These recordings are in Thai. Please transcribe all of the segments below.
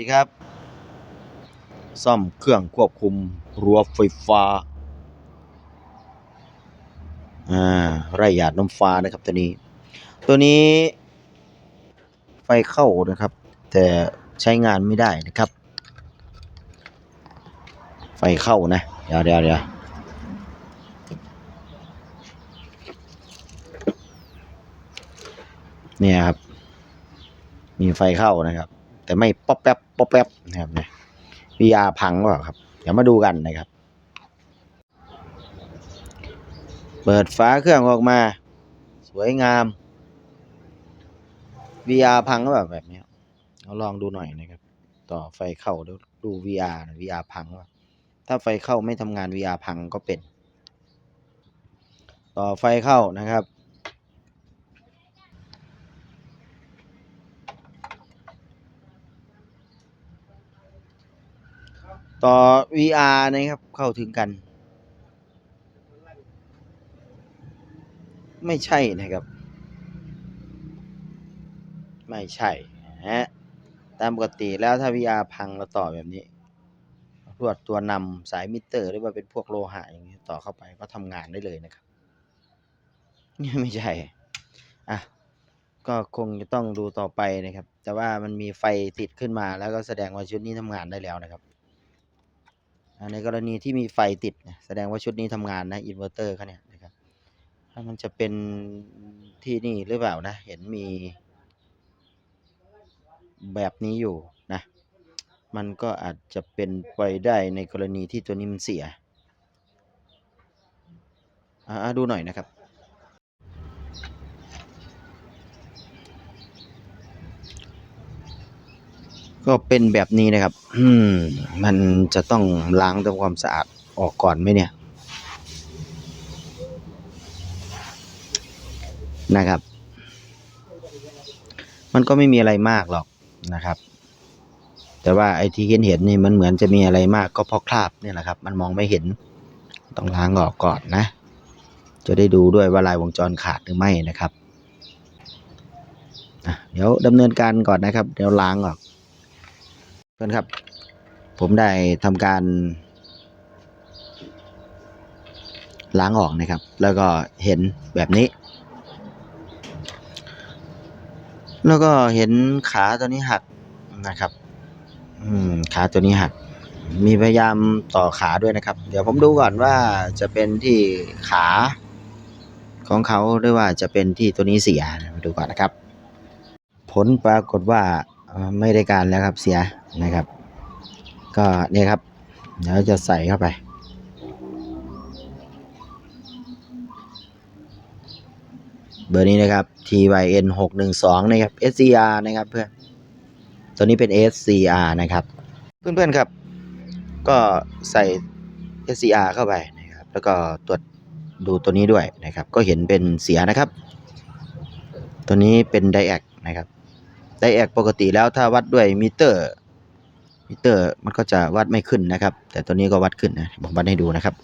ดีครับ ซ่อมเครื่องควบคุมรั้วไฟฟ้าอ่าไรหยาดน้ำฟ้านะครับตัวนี้ ตัวนี้ไฟเข้านะครับ แต่ใช้งานไม่ได้นะครับ ไฟเข้านะเดี๋ยวเดี๋ยวเดี๋ยวเนี่ยครับ มีไฟเข้านะครับ แต่ไม่ป๊อปแป๊บป๊อปแป๊บนะครับเนี่ย VR พังหรือเปล่าครับ เดี๋ยวมาดูกันนะครับ เปิดฝาเครื่องออกมา สวยงาม VR พังหรือเปล่าแบบนี้เราลองดูหน่อยนะครับ ต่อไฟเข้าดูดู VR น่อย VR พังหรือเปล่าถ้าไฟเข้าไม่ทำงาน VR พังก็เป็น ต่อไฟเข้านะครับ ต่อ VR นะครับ เข้าถึงกัน ไม่ใช่นะครับ ไม่ใช่ฮะตามปกติแล้วถ้า VR พังเราต่อแบบนี้รวดตัวนำสายมิเตอร์ หรือว่าเป็นพวกโลหะอย่างนี้ต่อเข้าไปก็ทำงานได้เลยนะครับนี่ไม่ใช่ อะ ก็คงจะต้องดูต่อไปนะครับ แต่ว่ามันมีไฟติดขึ้นมาแล้วก็แสดงว่าชุดนี้ทำงานได้แล้วนะครับ ในกรณีที่มีไฟติดแสดงว่าชุดนี้ทำงานนะอินเวอร์เตอร์เขาเนี่ยนะครับถ้ามันจะเป็นที่นี่หรือเปล่านะ เห็นมีแบบนี้อยู่นะ มันก็อาจจะเป็นไปได้ในกรณีที่ตัวนี้มันเสียอ่าดูหน่อยนะครับ ก็เป็นแบบนี้นะครับ อืม มันจะต้องล้างทำความสะอาดออกก่อนไหมเนี่ย นะครับ มันก็ไม่มีอะไรมากหรอกนะครับ แต่ว่าไอ้ที่เห็นเห็นนี่มันเหมือนจะมีอะไรมากก็เพราะคราบเนี่ยแหละครับ มันมองไม่เห็น ต้องล้างออกก่อนนะ จะได้ดูด้วยว่าลายวงจรขาดหรือไม่นะครับเดี๋ยวดำเนินการก่อนนะครับ เดี๋ยวล้างออก พื่อนครับ ผมได้ทำการ ล้างออกนะครับ แล้วก็เห็นแบบนี้ แล้วก็เห็นขาตัวนี้หักนะครับ อืมขาตัวนี้หัก มีพยายามต่อขาด้วยนะครับ เดี๋ยวผมดูก่อนว่าจะเป็นที่ขาของเขาหรือว่าจะเป็นที่ตัวนี้เสียมาดูก่อนนะครับ ผลปรากฏว่า ไม่ได้การแล้วครับเสียนะครับ ก็เนี่ยครับ เดี๋ยวจะใส่เข้าไป เบอร์นี้นะครับ TYN 612นะครับ SCR นะครับเพื่อนตัวนี้เป็น SCR นะครับ เพื่อนๆครับ ก็ใส่ SCR เข้าไปนะครับ แล้วก็ตรวจดูตัวนี้ด้วยนะครับ ก็เห็นเป็นเสียนะครับ ตัวนี้เป็นไดแอกนะครับ ไดแอกปกติแล้วถ้าวัดด้วยมิเตอร์มิเตอร์มันก็จะวัดไม่ขึ้นนะครับ แต่ตัวนี้ก็วัดขึ้นนะผมวัดให้ดูนะครับ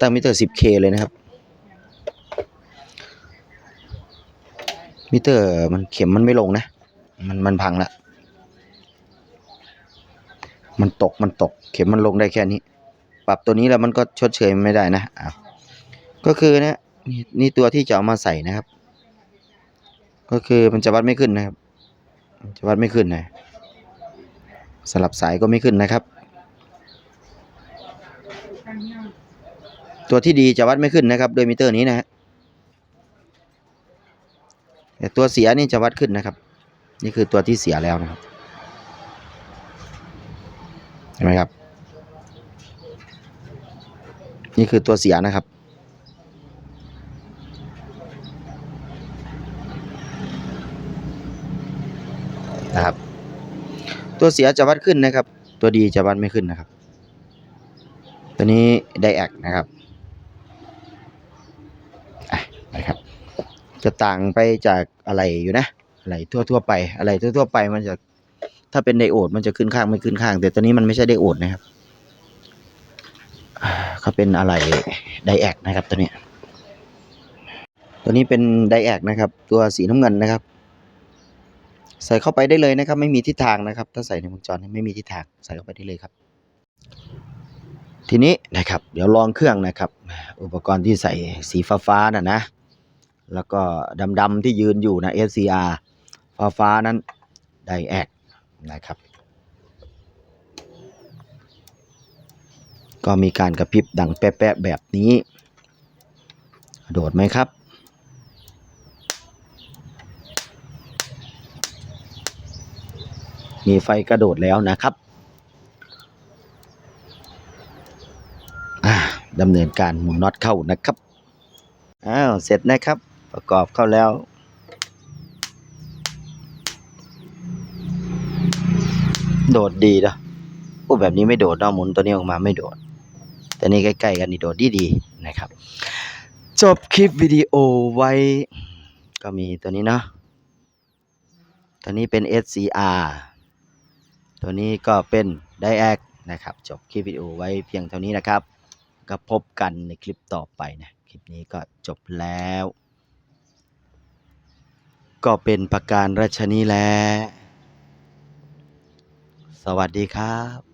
ตั้งมิเตอร์ 10K เลยนะครับ มิเตอร์มันเข็มมันไม่ลงนะ มันมันพังละมันตกมันตกเข็มมันลงได้แค่นี้ ปรับตัวนี้แล้วมันก็ชดเชยไม่ได้นะอ้าวก็คือนะ นี่นี่ตัวที่จะเอามาใส่นะครับ ก็คือมันจะวัดไม่ขึ้นนะครับ จะวัดไม่ขึ้นนะสลับสายก็ไม่ขึ้นนะครับ ตัวที่ดีจะวัดไม่ขึ้นนะครับโดยมิเตอร์นี้นะฮะแต่ตัวเสียนี่จะวัดขึ้นนะครับ นี่คือตัวที่เสียแล้วนะครับเห็นไหมครับ นี่คือตัวเสียนะครับ นะครับ ตัวเสียจะวัดขึ้นนะครับ ตัวดีจะวัดไม่ขึ้นนะครับ ตัวนี้ไดแอกนะครับอะนะครับจะต่างไปจากอะไรอยู่นะอะไรทั่วๆไป อะไรทั่วๆไปมันจะถ้าเป็นไดโอดมันจะขึ้นข้างไม่ขึ้นข้าง แต่ตัวนี้มันไม่ใช่ไดโอดนะครับอ่าเขาเป็นอะไรไดแอกนะครับตัวนี้ ตัวนี้เป็นไดแอกนะครับ ตัวสีน้ำเงินนะครับ ใส่เข้าไปได้เลยนะครับ ไม่มีทิศทางนะครับ ถ้าใส่ในวงจรไม่มีทิศทางใส่เข้าไปได้เลยครับ ทีนี้นะครับ เดี๋ยวลองเครื่องนะครับ อุปกรณ์ที่ใส่สีฟ้าฟ้าๆน่ะนะ แล้วก็ดำๆที่ยืนอยู่นะ SCR ฟ้าฟ้าๆนั้นไดแอกนะครับก็มีการกระพริบดังแป๊ะๆแบบนี้ โดดไหมครับ มีไฟกระโดดแล้วนะครับดำเนินการหมุนน็อตเข้านะครับอ้าวเสร็จนะครับ ประกอบเข้าแล้วโดดดีเนาะโอ้แบบนี้ไม่โดดเนาะหมุนตัวนี้ออกมาไม่โดด แต่นี่ใกล้ๆกันนี่โดดดีๆนะครับ จบคลิปวิดีโอไว้ ก็มีตัวนี้เนาะตัวนี้เป็น SCR ตัวนี้ก็เป็นไดแอกนะครับ จบคลิปวิดีโอไว้เพียงเท่านี้นะครับ ก็พบกันในคลิปต่อไปนะ คลิปนี้ก็จบแล้ว ก็เป็นประการราชนีแล้ว สวัสดีครับ